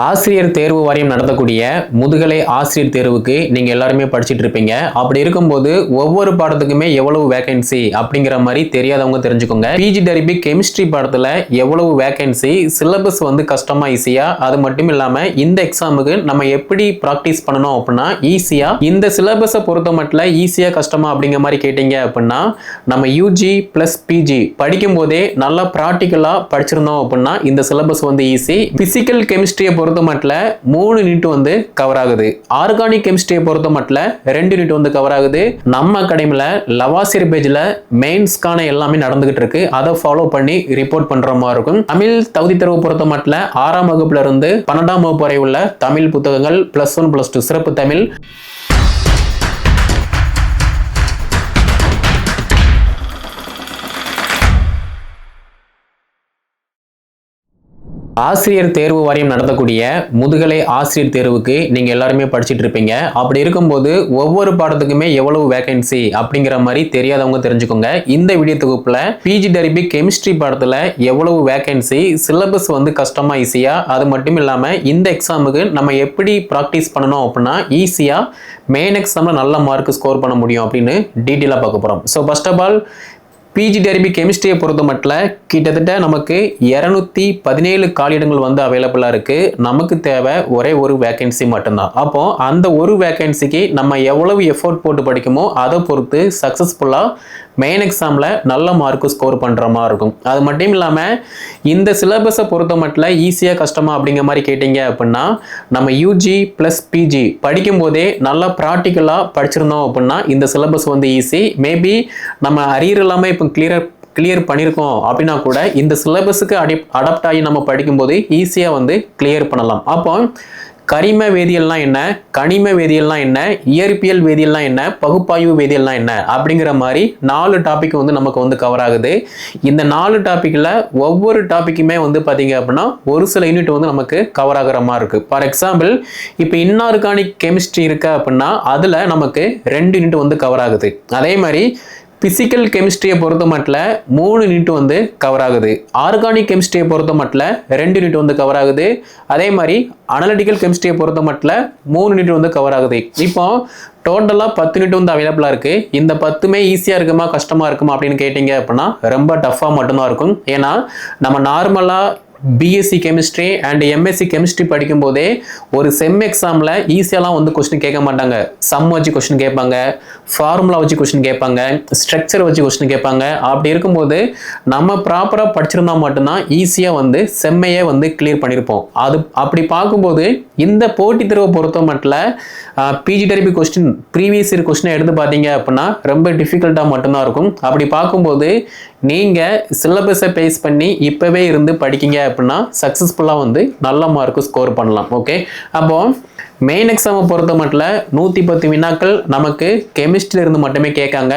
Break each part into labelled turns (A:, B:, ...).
A: ஆசிரியர் தேர்வு வாரியம் நடத்தக்கூடிய முதுகலை ஆசிரியர் தேர்வுக்கு நீங்கள் எல்லாருமே படிச்சிட்டு இருப்பீங்க. அப்படி இருக்கும்போது ஒவ்வொரு பாடத்துக்குமே எவ்வளவு வேகன்சி அப்படிங்கிற மாதிரி தெரியாதவங்க தெரிஞ்சுக்கோங்க. பிஜி டெரிபி கெமிஸ்ட்ரி பாடத்தில் எவ்வளவு வேகன்சி சிலபஸ் வந்து கஷ்டமா ஈஸியா அது மட்டும் இல்லாமல் இந்த எக்ஸாமுக்கு நம்ம எப்படி ப்ராக்டிஸ் பண்ணணும் அப்படின்னா ஈஸியா இந்த சிலபஸை பொறுத்த மட்டும் ஈஸியா கஷ்டமா அப்படிங்கிற மாதிரி கேட்டீங்க அப்படின்னா நம்ம யூஜி பிளஸ் பிஜி படிக்கும் போதே நல்லா ப்ராக்டிக்கலா படிச்சிருந்தோம் அப்படின்னா இந்த சிலபஸ் வந்து ஈஸி பிசிக்கல் கெமிஸ்ட்ரியை பொறுத்த மட்டில் மூணு யூனிட் வந்து கவர் ஆகுது. ஆர்கானிக் கெமிஸ்ட்ரியை பொறுத்த மட்டில் ரெண்டு யூனிட் வந்து கவர் ஆகுது. நம்ம அகாடமியில் லவாசியர் பேஜில் மெயின்ஸ்க்கான எல்லாமே நடந்துகிட்டு இருக்கு. அதை ஃபாலோ பண்ணி ரிப்போர்ட் பண்ற மாதிரி இருக்கும். தமிழ் தகுதி தேர்வு பொறுத்த மட்டில் ஆறாம் வகுப்புல இருந்து பன்னெண்டாம் வகுப்பு வரை உள்ள தமிழ் புத்தகங்கள் பிளஸ் ஒன் பிளஸ் டூ சிறப்பு தமிழ். ஆசிரியர் தேர்வு வாரியம் நடத்தக்கூடிய முதுகலை ஆசிரியர் தேர்வுக்கு நீங்கள் எல்லாருமே படிச்சிட்டு இருப்பீங்க. அப்படி இருக்கும்போது ஒவ்வொரு பாடத்துக்குமே எவ்வளவு வேகன்சி அப்படிங்கிற மாதிரி தெரியாதவங்க தெரிஞ்சுக்கோங்க. இந்த வீடியோ தொகுப்பில் பிஜி டெரிபி கெமிஸ்ட்ரி பாடத்தில் எவ்வளவு வேகன்சி சிலபஸ் வந்து கஷ்டமாக ஈஸியாக அது மட்டும் இல்லாமல் இந்த எக்ஸாமுக்கு நம்ம எப்படி ப்ராக்டிஸ் பண்ணணும் அப்படின்னா ஈஸியாக மெயின் எக்ஸாமில் நல்ல மார்க் ஸ்கோர் பண்ண முடியும் அப்படின்னு டீட்டெயிலாக பார்க்க போகிறோம் so first of all PG TRB கெமிஸ்ட்ரியை பொறுத்த மட்டில் கிட்டத்தட்ட நமக்கு இரநூத்தி பதினேழு காலியிடங்கள் வந்து அவைலபிளாக இருக்குது நமக்கு தேவை ஒரே ஒரு வேகன்சி மட்டும்தான். அப்போ அந்த ஒரு வேகன்சிக்கு நம்ம எவ்வளவு எஃபோர்ட் போட்டு படிக்குமோ அதை பொறுத்து சக்ஸஸ்ஃபுல்லாக மெயின் எக்ஸாமில் நல்ல மார்க்கு ஸ்கோர் பண்ணுற மாதிரி இருக்கும். அது மட்டும் இல்லாமல் இந்த சிலபஸை பொறுத்த மட்டும் ஈஸியாக கஷ்டமா அப்படிங்கிற மாதிரி கேட்டிங்க அப்படின்னா நம்ம யூஜி ப்ளஸ் பிஜி படிக்கும்போதே நல்லா ப்ராக்டிக்கலாக படிச்சிருந்தோம் அப்படின்னா இந்த சிலபஸ் வந்து ஈஸி மேபி நம்ம அரியர் இல்லாமல் இப்போ கிளியர் கிளியர் பண்ணியிருக்கோம் அப்படின்னா கூட இந்த சிலபஸுக்கு அடி அடாப்ட் ஆகி நம்ம படிக்கும்போது ஈஸியாக வந்து கிளியர் பண்ணலாம். அப்போ கரிம வேதியியல்னா என்ன? கனிம வேதியியல்னா என்ன? இயற்பியல் வேதியியல்னா என்ன? பகுப்பாய்வு வேதியியல்னா என்ன? அப்படிங்கிற மாதிரி நாலு டாபிக் வந்து நமக்கு வந்து கவர் ஆகுது. இந்த நாலு டாப்பிக்கில் ஒவ்வொரு டாப்பிக்குமே வந்து பார்த்தீங்க அப்படின்னா ஒரு சில யூனிட் வந்து நமக்கு கவர் ஆகுற மாதிரி இருக்குது ஃபார் எக்ஸாம்பிள் இப்போ இன்ஆர்கானிக் கெமிஸ்ட்ரி இருக்குது அப்படின்னா அதில் நமக்கு ரெண்டு யூனிட் வந்து கவர் ஆகுது. அதே மாதிரி ஃபிசிக்கல் கெமிஸ்ட்ரியை பொறுத்த மட்டில் மூணு யூனிட் வந்து கவர் ஆகுது. ஆர்கானிக் கெமிஸ்ட்ரியை பொறுத்த மட்டில் ரெண்டு யூனிட் வந்து கவர் ஆகுது. அதே மாதிரி அனலிட்டிக்கல் கெமிஸ்ட்ரியை பொறுத்த மட்டில் மூணு யூனிட் வந்து கவர் ஆகுது. இப்போ டோட்டலாக பத்து யூனிட் வந்து அவைலபிளாக இருக்குது இந்த பத்துமே ஈஸியாக இருக்குமா கஷ்டமாக இருக்குமா அப்படின்னு கேட்டிங்க அப்படின்னா ரொம்ப டஃப்பாக மட்டும்தான் இருக்கும். ஏன்னா நம்ம நார்மலாக BSc chemistry and MSc chemistry படிக்கும்போதே ஒரு செம் எக்ஸாமில் ஈஸியாலாம் வந்து கொஸ்டின் கேட்க மாட்டாங்க. சம் வச்சு கொஸ்டின் கேட்பாங்க ஃபார்முலா வச்சு கொஸ்டின் கேட்பாங்க ஸ்ட்ரக்சர் வச்சு கொஸ்டின் கேட்பாங்க. அப்படி இருக்கும்போது நம்ம ப்ராப்பராக படிச்சிருந்தா மட்டும்தான் ஈஸியாக வந்து செம்மையே வந்து கிளியர் பண்ணியிருப்போம் அது அப்படி பார்க்கும்போது இந்த போட்டித் தேர்வை பொறுத்த மட்டும் PG TRB question previous year கொஸ்டினை எடுத்து பார்த்தீங்க அப்படின்னா ரொம்ப டிஃபிகல்ட்டாக மட்டும்தான் இருக்கும். அப்படி பார்க்கும்போது நீங்கள் சிலபஸை பேஸ் பண்ணி இப்போவே இருந்து படிக்கீங்க அப்படின்னா சக்ஸஸ்ஃபுல்லாக வந்து நல்ல மார்க்கு ஸ்கோர் பண்ணலாம். ஓகே அப்போது மெயின் எக்ஸாமை பொறுத்த மட்டும் நூற்றி பத்து வினாக்கள் நமக்கு கெமிஸ்ட்ரியில் இருந்து மட்டுமே கேட்காங்க.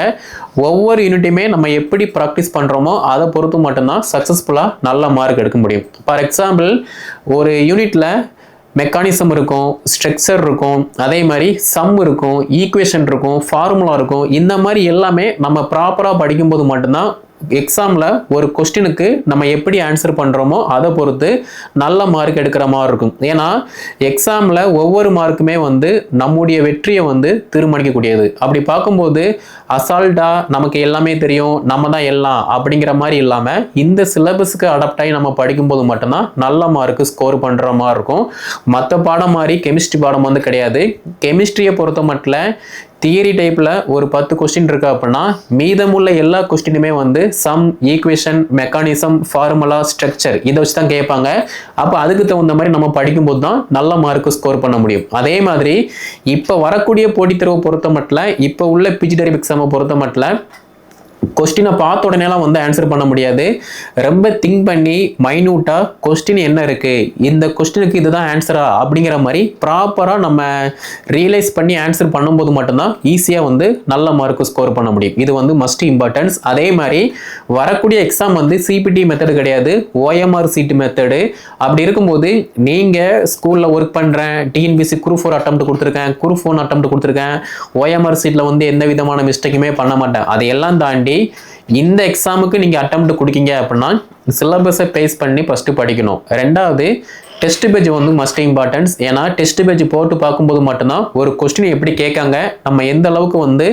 A: ஒவ்வொரு யூனிட்டையுமே நம்ம எப்படி ப்ராக்டிஸ் பண்ணுறோமோ அதை பொறுத்து மட்டும்தான் சக்ஸஸ்ஃபுல்லாக நல்ல மார்க் எடுக்க முடியும். ஃபார் எக்ஸாம்பிள் ஒரு யூனிட்டில் மெக்கானிசம் இருக்கும் ஸ்ட்ரக்சர் இருக்கும் அதே மாதிரி சம் இருக்கும் ஈக்குவேஷன் இருக்கும் ஃபார்முலா இருக்கும். இந்த மாதிரி எல்லாமே நம்ம ப்ராப்பராக படிக்கும்போது மட்டும்தான் எக்ஸாமில் ஒரு கொஸ்டினுக்கு நம்ம எப்படி ஆன்சர் பண்ணுறோமோ அதை பொறுத்து நல்ல மார்க் எடுக்கிற மாதிரி இருக்கும். ஏன்னா எக்ஸாமில் ஒவ்வொரு மார்க்குமே வந்து நம்முடைய வெற்றியை வந்து தீர்மானிக்கக்கூடியது. அப்படி பார்க்கும்போது அசால்ட்டாக நமக்கு எல்லாமே தெரியும் நம்ம தான் எல்லாம் அப்படிங்கிற மாதிரி இல்லாமல் இந்த சிலபஸுக்கு அடாப்ட் ஆகி நம்ம படிக்கும்போது மட்டும்தான் நல்ல மார்க்கு ஸ்கோர் பண்ணுற மாதிரி இருக்கும். மற்ற பாடம் மாதிரி கெமிஸ்ட்ரி பாடம் வந்து கிடையாது. கெமிஸ்ட்ரியை பொறுத்த மட்டும் தியரி டைப்பில் ஒரு பத்து கொஸ்டின் இருக்கு அப்படின்னா மீதமுள்ள எல்லா கொஸ்டினுமே வந்து some equation mechanism formula structure இதை வச்சு தான் கேட்பாங்க. அப்போ அதுக்கு தகுந்த மாதிரி நம்ம படிக்கும்போது தான் நல்ல மார்க்கு ஸ்கோர் பண்ண முடியும். அதே மாதிரி இப்போ வரக்கூடிய போட்டித் தேர்வை பொறுத்த மட்டும் இப்போ உள்ள பிஜி டெரிப் எக்ஸாமை பொறுத்த மட்டும் கொஸ்டினை பார்த்த உடனேலாம் வந்து ஆன்சர் பண்ண முடியாது. ரொம்ப திங்க் பண்ணி மைன்யூட்டாக கொஸ்டின் என்ன இருக்குது இந்த கொஸ்டினுக்கு இதுதான் ஆன்சரா அப்படிங்கிற மாதிரி ப்ராப்பராக நம்ம ரியலைஸ் பண்ணி ஆன்சர் பண்ணும்போது மட்டும்தான் ஈஸியாக வந்து நல்ல மார்க்கு ஸ்கோர் பண்ண முடியும். இது வந்து மஸ்ட் இம்பார்ட்டன்ஸ் அதே மாதிரி வரக்கூடிய எக்ஸாம் வந்து சிபிடி மெத்தடு கிடையாது. ஓஎம்ஆர் சீட்டு மெத்தடு அப்படி இருக்கும்போது நீங்கள் ஸ்கூலில் ஒர்க் பண்ணுறேன் டிஎன்பிசி குரூப் ஃபோர் அட்டம் கொடுத்துருக்கேன். குரூப் ஃபோன் அட்டம் கொடுத்துருக்கேன். ஓஎம்ஆர் சீட்டில் வந்து எந்த விதமான மிஸ்டேக்குமே பண்ண மாட்டேன். அதையெல்லாம் தாண்டி இந்த எக்ஸாமுக்கு நீங்கள் அட்டம் கொடுக்கீங்க அப்படின்னா சிலபஸை பேஸ் பண்ணி ஃபஸ்ட்டு படிக்கணும். ரெண்டாவது டெஸ்ட் பேஜ் வந்து மஸ்ட் இம்பார்ட்டன்ஸ் ஏன்னா டெஸ்ட் பேஜ் போட்டு பார்க்கும்போது மட்டும்தான் ஒரு கொஸ்டின் எப்படி கேட்காங்க நம்ம எந்த அளவுக்கு வந்து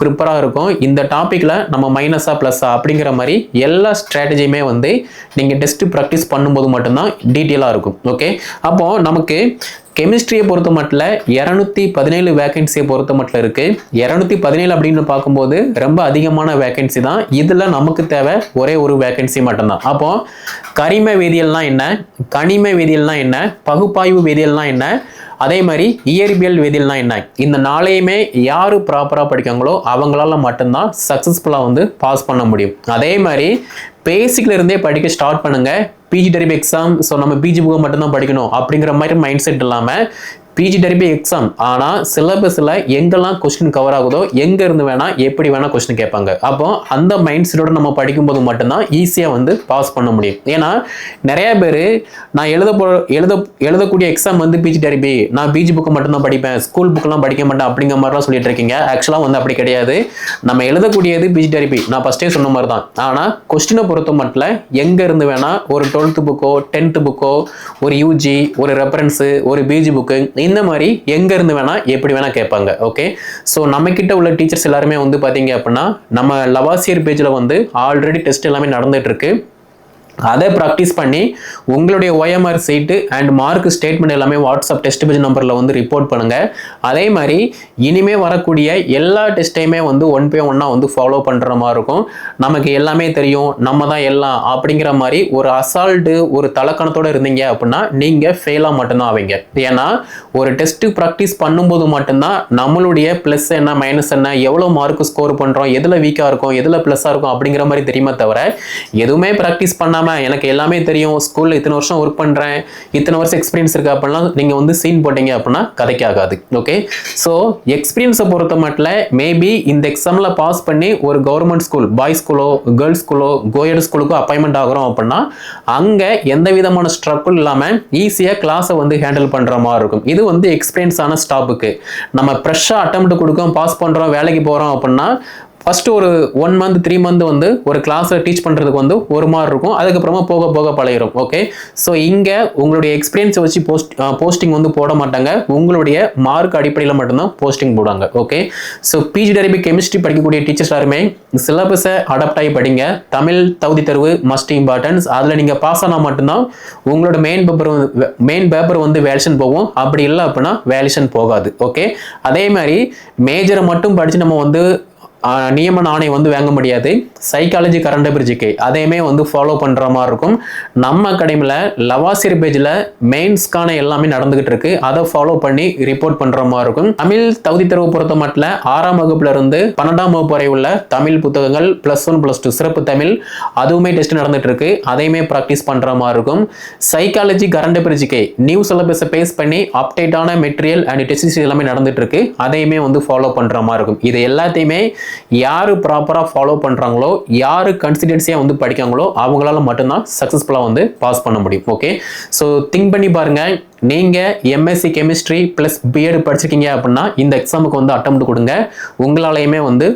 A: ப்ரிப்பராக இருக்கும் இந்த டாப்பிக்கில் நம்ம மைனஸா ப்ளஸ்ஸா அப்படிங்கிற மாதிரி எல்லா ஸ்ட்ராட்டஜியுமே வந்து நீங்கள் டெஸ்ட்டு ப்ராக்டிஸ் பண்ணும்போது மட்டும்தான் டீட்டெயிலாக இருக்கும். ஓகே அப்போது நமக்கு கெமிஸ்ட்ரியை பொறுத்த மட்டும் இரநூத்தி பதினேழு வேகன்சியை பொறுத்த மட்டும் இருக்கு. இரநூத்தி பதினேழு அப்படின்னு பார்க்கும்போது ரொம்ப அதிகமான வேகன்சி தான். இதில் நமக்கு தேவை ஒரே ஒரு வேகன்சி மட்டும்தான். அப்போ கரிம வேதியியல்னா என்ன? கனிம வேதியியல்னா என்ன? பகுப்பாய்வு வேதியியல்னா என்ன? அதே மாதிரி இயற்பியல் வேதியியல்னா என்ன? இந்த நாளையுமே யார் ப்ராப்பராக படிக்காங்களோ அவங்களால மட்டும்தான் சக்ஸஸ்ஃபுல்லாக வந்து பாஸ் பண்ண முடியும். அதே மாதிரி பேசிக்ல இருந்தே படிக்க ஸ்டார்ட் பண்ணுங்க. பிஜி டெரிப் எக்ஸாம் ஸோ நம்ம பிஜி புக்கை மட்டும்தான் படிக்கணும் அப்படிங்கிற மாதிரி மைண்ட் செட் இல்லாமல் பிஜி டெரிபி எக்ஸாம் ஆனால் சிலபஸில் எங்கெல்லாம் கொஸ்டின் கவர் ஆகுதோ எங்கே இருந்து வேணால் எப்படி வேணால் கொஸ்டின் கேட்பாங்க. அப்போ அந்த மைண்ட் செட்டோட நம்ம படிக்கும்போது மட்டும்தான் ஈஸியாக வந்து பாஸ் பண்ண முடியும். ஏன்னா நிறைய பேர் நான் எழுத போ எழுத எழுதக்கூடிய எக்ஸாம் வந்து பிஜி டெரிபி நான் பிஜி புக்கு மட்டும்தான் படிப்பேன். ஸ்கூல் புக்கெல்லாம் படிக்க மாட்டேன் அப்படிங்கிற மாதிரிலாம் சொல்லிட்டு இருக்கீங்க. ஆக்சுவலாக வந்து அப்படி கிடையாது. நம்ம எழுதக்கூடியது பிஜி டெரிபி நான் ஃபஸ்ட்டே சொன்ன மாதிரி தான் ஆனால் கொஸ்டினை பொறுத்த மட்டும் எங்கே இருந்து வேணால் ஒரு டுவெல்த்து புக்கோ டென்த்து புக்கோ ஒரு யூஜி ஒரு ரெஃபரன்ஸு ஒரு பிஜி புக்கு இந்த மாதிரி எங்கேருந்து வேணால் எப்படி வேணால் கேட்பாங்க ஓகே ஸோ நம்மக்கிட்ட உள்ள டீச்சர்ஸ் எல்லாருமே வந்து பார்த்தீங்க அப்படின்னா நம்ம லவாசியர் பேஜில் வந்து ஆல்ரெடி டெஸ்ட் எல்லாமே நடந்துகிட்ருக்கு அதை ப்ராக்டிஸ் பண்ணி உங்களுடைய OMR sheet and mark statement எல்லாமே வாட்ஸ்அப் டெஸ்ட் பேஜ் நம்பரில் வந்து ரிப்போர்ட் பண்ணுங்கள் அதே மாதிரி இனிமே வரக்கூடிய எல்லா டெஸ்ட்டையுமே வந்து ஒன் பை ஒன்னாக வந்து ஃபாலோ பண்ணுற மாதிரி இருக்கும். நமக்கு எல்லாமே தெரியும் நம்ம தான் எல்லாம் அப்படிங்கிற மாதிரி ஒரு அசால்ட்டு ஒரு தலக்கணத்தோடு இருந்தீங்க அப்படின்னா நீங்கள் ஃபெயிலாக மட்டும்தான் ஆவீங்க. ஏன்னா ஒரு டெஸ்ட்டு ப்ராக்டிஸ் பண்ணும்போது மட்டும்தான் நம்மளுடைய ப்ளஸ் என்ன மைனஸ் என்ன எவ்வளோ மார்க் ஸ்கோர் பண்ணுறோம் எதில் வீக்காக இருக்கும் எதில் ப்ளஸ்ஸாக இருக்கும் அப்படிங்கிற மாதிரி தெரியுமே தவிர எதுவுமே ப்ராக்டிஸ் இல்லாமல் எனக்கு எல்லாமே தெரியும். ஸ்கூலில் இத்தனை வருஷம் ஒர்க் பண்ணுறேன் இத்தனை வருஷம் எக்ஸ்பீரியன்ஸ் இருக்குது அப்படின்னா நீங்கள் வந்து சீன் போட்டீங்க அப்படின்னா கதைக்கு ஆகாது ஓகே ஸோ எக்ஸ்பீரியன்ஸை பொறுத்த மட்டும் மேபி இந்த எக்ஸாமில் பாஸ் பண்ணி ஒரு கவர்மெண்ட் ஸ்கூல் பாய்ஸ் ஸ்கூலோ கேர்ள்ஸ் ஸ்கூலோ கோயட் ஸ்கூலுக்கோ அப்பாயின்மெண்ட் ஆகிறோம் அப்படின்னா அங்கே எந்த விதமான ஸ்ட்ரகிள் இல்லாமல் ஈஸியாக கிளாஸை வந்து ஹேண்டில் பண்ணுற மாதிரி இருக்கும். இது வந்து எக்ஸ்பீரியன்ஸான ஸ்டாஃபுக்கு நம்ம ஃப்ரெஷ்ஷாக அட்டம் கொடுக்கோம் பாஸ் பண்ணுறோம் வேலைக்கு போகிறோம் அப்படின்னா ஃபஸ்ட்டு ஒரு ஒன் மந்த் த்ரீ மந்த் வந்து ஒரு கிளாஸில் டீச் பண்ணுறதுக்கு வந்து ஒரு மாதிரி இருக்கும். அதுக்கப்புறமா போக போக பழகிரும். ஓகே ஸோ இங்கே உங்களுடைய எக்ஸ்பீரியன்ஸை வச்சு போஸ்ட் போஸ்டிங் வந்து போட மாட்டாங்க. உங்களுடைய மார்க் அடிப்படையில் மட்டும்தான் போஸ்டிங் போடுவாங்க. Okay so PG TRB chemistry படிக்கக்கூடிய டீச்சர்ஸ் எல்லாருமே சிலபஸை அடாப்ட் ஆகி படிங்க. தமிழ் தகுதி தேர்வு மஸ்ட் இம்பார்ட்டன்ஸ் அதில் நீங்கள் பாஸ் ஆனால் மட்டும்தான் உங்களோட மெயின் பேப்பர் மெயின் பேப்பர் வந்து வேலிஷன் போகும். அப்படி இல்லை அப்படின்னா வேலிஷன் போகாது. ஓகே அதே மாதிரி மேஜரை மட்டும் படித்து நம்ம வந்து நியமன ஆணையம் வந்து வாங்க முடியாது. சைக்காலஜி கரண்ட் பிரிட்ஜுக்கு அதையுமே வந்து ஃபாலோ பண்ணுற மாதிரி இருக்கும். நம்ம அகாடமியில் லவாசிர் பேஜில் மெயின்ஸ்க்கான எல்லாமே நடந்துகிட்டு இருக்கு. அதை ஃபாலோ பண்ணி ரிப்போர்ட் பண்ணுற மாதிரி இருக்கும். தமிழ் தகுதி தேர்வு பொறுத்த மட்டும் ஆறாம் வகுப்புல இருந்து பன்னெண்டாம் வகுப்பு வரை உள்ள தமிழ் புத்தகங்கள் ப்ளஸ் ஒன் ப்ளஸ் டூ சிறப்பு தமிழ். அதுவுமே டெஸ்ட் நடந்துட்டு இருக்கு. அதையுமே ப்ராக்டிஸ் பண்ணுற மாதிரி இருக்கும். சைக்காலஜி கரண்ட் பிரிட்ஜுக்கு நியூ சிலபஸை பேஸ் பண்ணி அப்டேட்டான மெட்டீரியல் அண்ட் டெஸ்ட் எல்லாமே நடந்துட்டு இருக்கு. அதையுமே வந்து ஃபாலோ பண்ணுற மாதிரி இருக்கும். இது எல்லாத்தையுமே யார் ப்ராப்பராக ஃபாலோ பண்ணுறாங்களோ யார் கன்சிடென்சியாக வந்து படிக்காங்களோ அவங்களால மட்டும்தான் சக்ஸஸ்ஃபுல்லாக வந்து பாஸ் பண்ண முடியும். ஓகே ஸோ திங்க் பண்ணி பாருங்கள் நீங்கள் எம்எஸ்சி கெமிஸ்ட்ரி ப்ளஸ் பிஎட் படிச்சிருக்கீங்க அப்படின்னா இந்த எக்ஸாமுக்கு வந்து அட்டம் கொடுங்க. உங்களாலையுமே வந்து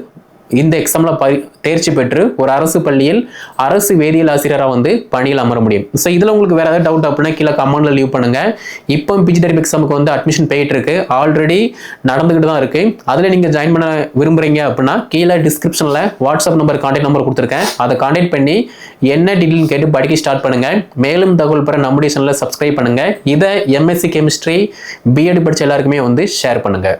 A: இந்த எக்ஸாமில் பரி தேர்ச்சி பெற்று ஒரு அரசு பள்ளியில் அரசு வேதியியல் ஆசிரியராக வந்து பணியில் அமர முடியும். ஸோ இதில் உங்களுக்கு வேறு ஏதாவது டவுட் அப்படின்னா கீழே கமெண்டில் லீவ் பண்ணுங்கள் இப்போ பிஜி டெரிப் எக்ஸாமுக்கு வந்து அட்மிஷன் போயிட்டு இருக்கு. ஆல்ரெடி நடந்துக்கிட்டு தான் இருக்குது அதில் நீங்கள் ஜாயின் பண்ண விரும்புகிறீங்க அப்படின்னா கீழே டிஸ்கிரிப்ஷனில் வாட்ஸ்அப் நம்பர் கான்டாக்ட் நம்பர் கொடுத்துருக்கேன். அதை கான்டாக்ட் பண்ணி என்ன டீட்டெயில் கேட்டு படிக்க ஸ்டார்ட் பண்ணுங்கள் மேலும் தகவல் பெற நம்முடைய சேனலை சப்ஸ்கிரைப் பண்ணுங்கள் இதை எம்எஸ்சி கெமிஸ்ட்ரி பிஎட் படித்த எல்லாருக்குமே வந்து ஷேர் பண்ணுங்கள்